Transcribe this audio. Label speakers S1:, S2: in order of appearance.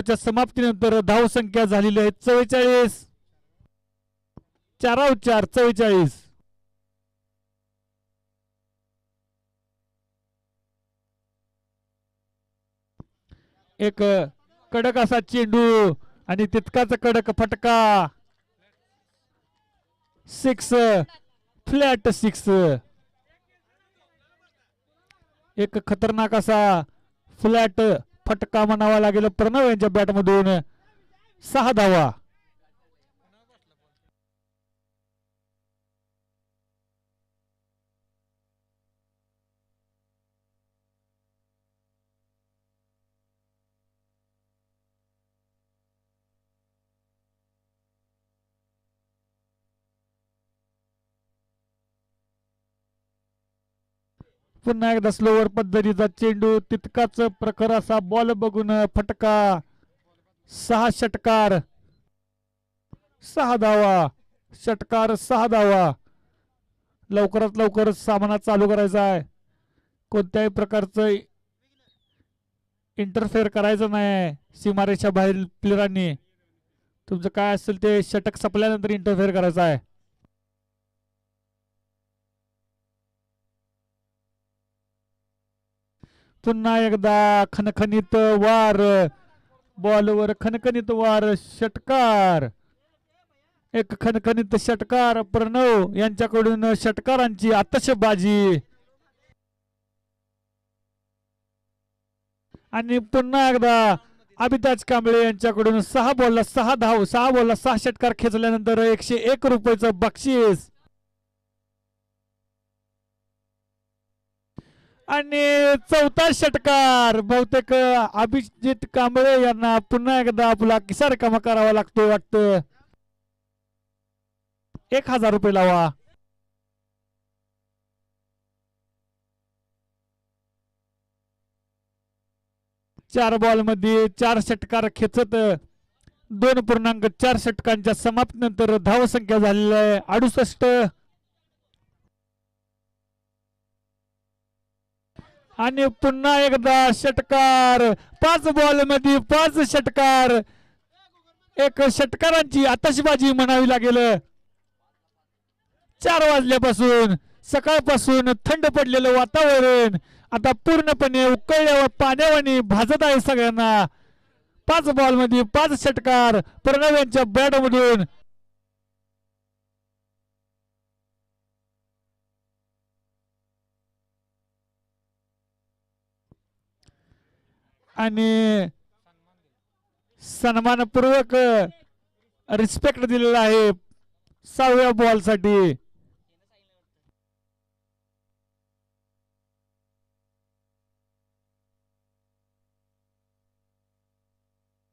S1: च्या समाप्तीनंतर धाव संख्या झालेली आहे चव्वेचाळीस. चाराव चार चव्वेचाळीस. एक कडक असा चेंडू आणि तितकाच कडक फटका. सिक्स फ्लॅट सिक्स एक खतरनाक असा फ्लॅट फटका म्हणावा लागेल. प्रणव यांच्या बॅटमधून सहा धावा. पुन्हा एकदा स्लोवर पद्धतीचा चेंडू तितकाच प्रखर असा बॉल बघून फटका. सहा षटकार. सहा धावा. षटकार सहा धावा. लवकरात लवकर सामना चालू करायचा आहे. कोणत्याही प्रकारचं इंटरफेअर करायचं नाही सीमारेषा बाहेर प्लेयरांनी तुमचं काय असेल ते षटक संपल्यानंतर इंटरफेअर करायचं आहे. पुन्हा एकदा खणखणीत वार बॉलवर खणखणीत वार षटकार. एक खणखणीत षटकार प्रणव यांच्याकडून षटकारांची आतषबाजी. आणि पुन्हा एकदा अभिताज कांबळे यांच्याकडून सहा बॉलला सहा धाव सहा बॉलला सहा षटकार खेचल्यानंतर एकशे एक रुपयाचं बक्षीस. आणि चौथा षटकार बहुतेक अभिजित कांबळे यांना पुन्हा एकदा आपला किसार कामा करावा लागतो वाटत. एक हजार रुपये लावा. चार बॉलमध्ये चार षटकार खेचत दोन पूर्णांक चार षटकांच्या समाप्तीनंतर धाव संख्या झालेली आहे. अडुसष्ट. आणि पुन्हा एकदा षटकार. पाच बॉलमध्ये पाच षटकार. एक षटकारांची आतषबाजी म्हणावी लागेल. चार वाजल्यापासून सकाळपासून थंड पडलेलं वातावरण. आता पूर्णपणे उकळल्यावर पाण्यावानी भाजत आहे सगळ्यांना. पाच बॉलमध्ये पाच षटकार. प्रणव यांच्या बॅट आणि सन्मानपूर्वक रिस्पेक्ट दिलेला आहे सहाव्या बॉलसाठी